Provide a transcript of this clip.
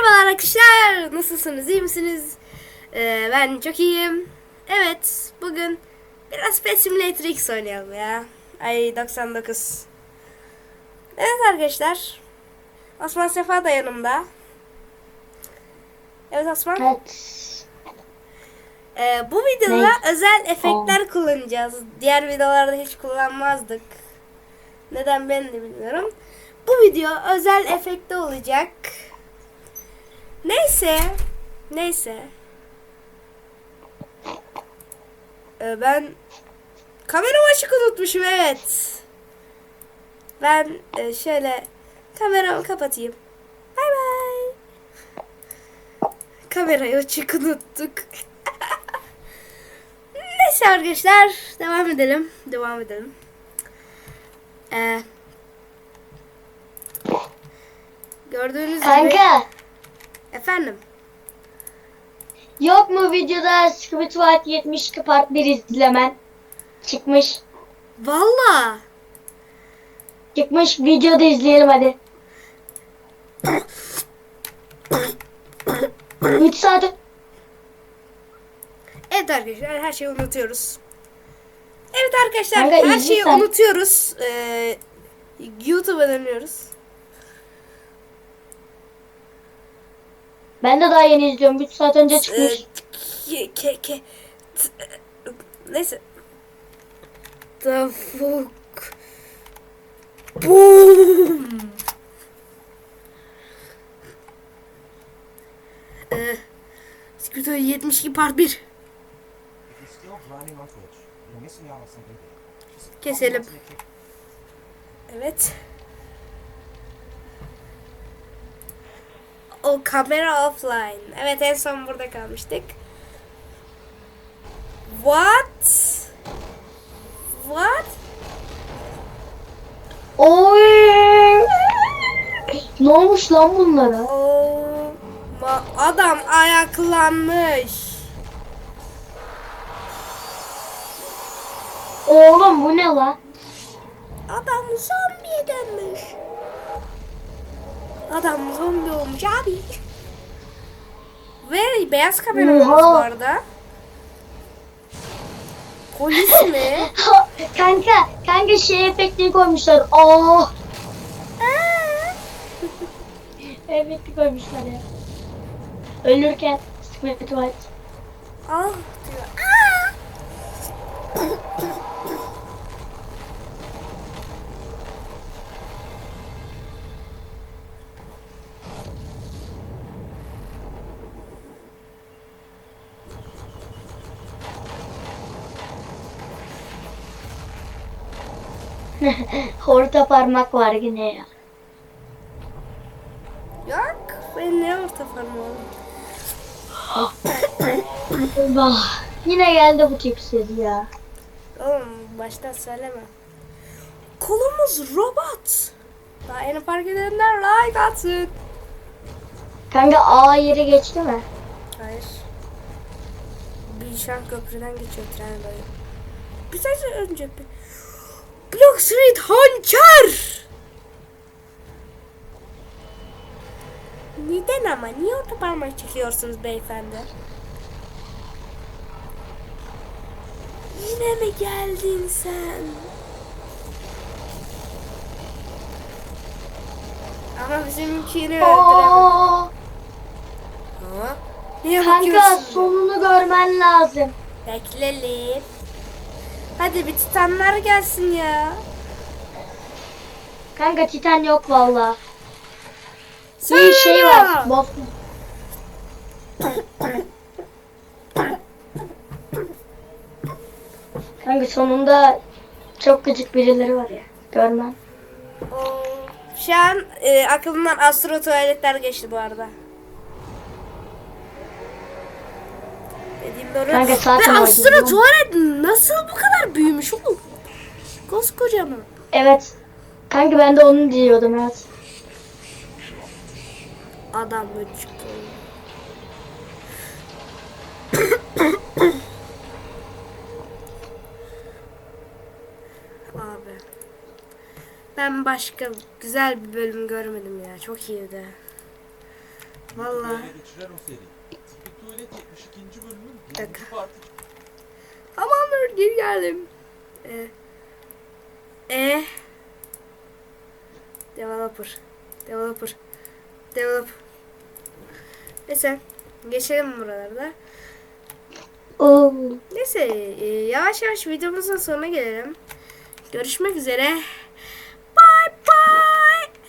Merhabalar arkadaşlar. Nasılsınız? İyi misiniz? Ee, ben çok iyiyim. Evet, bugün biraz Pet Simulator X oynayalım ya. Ay 99. Evet arkadaşlar. Osman Sefa da yanımda. Evet Osman. Evet. Ee, bu videoda Ne? özel efektler kullanacağız. Diğer videolarda hiç kullanmazdık. Neden ben de bilmiyorum. Bu video özel efekte olacak. Neyse. Neyse. Ee, ben kameramı açık unutmuşum evet. Ben e, şöyle kameramı kapatayım. Bay bay. Kamerayı açık unuttuk. Neyse arkadaşlar devam edelim. Devam edelim. Ee, gördüğünüz gibi Kanka efendim yok mu videoda Fight 72 part 1 izlemen? Çıkmış. valla Çıkmış videoda izleyelim hadi. 3 saat evet arkadaşlar her şeyi unutuyoruz. Evet arkadaşlar Kanka, her şeyi sen. unutuyoruz. Ee, YouTube'a dönüyoruz. Ben de daha yeni izliyorum. 3 saat önce Ee, çıkmış. ke, ke, ke, neyse. Tavuk. Boom. Ee, Skuter 72 part 1. If you're O kamera offline. Evet en son burada kalmıştık. What? What? Oy! Ne olmuş lan bunlara? Oh, adam ayaklanmış. Oğlum bu ne lan? Adam zombiye dönmüş. Adam zombi olmuş abi. Ve beyaz kameramız Oha. arada. Polis mi? kanka, kanka şey efektini koymuşlar. Oh! Efekti koymuşlar ya. Ölürken Squid Fight. Ah diyor. Orta parmak var yine ya. Yok. Ben ne orta parmağım? Bah, yine geldi bu tipsiz ya. Oğlum baştan söyleme. Kolumuz robot. Daha yeni fark edenler like atsın. Kanka A yeri geçti mi? Hayır. Bilşan köprüden geçiyor tren dayı. Bir önce bir... Block Street Hançer! Neden ama? Niye orta parmak çekiyorsunuz beyefendi? Yine mi geldin sen? Ama bizimkini öldüremem. Niye kanka bakıyorsun? sonunu görmen lazım. Bekleyelim. Hadi bir titanlar gelsin ya. Kanka Titan yok valla. Bir şey var. Boss. Kanka sonunda çok gıcık birileri var ya. Görmem. Şu an e, aklımdan astro tuvaletler geçti bu arada. Doğru. Kanka zaten Ve tuvalet nasıl bu kadar büyümüş oğlum? Koskocaman. Evet. Kanka ben de onu diyordum evet. Adam çıktı. Abi. Ben başka güzel bir bölüm görmedim ya. Çok iyiydi. Vallahi. Tuvalet 72. bölümün dakika. birinci parti. Tamamdır geri geldim. E. E. Developer. Developer. Develop. Neyse. Geçelim buralarda. Oo. Neyse e, yavaş yavaş videomuzun sonuna gelelim. Görüşmek üzere. Bye bye.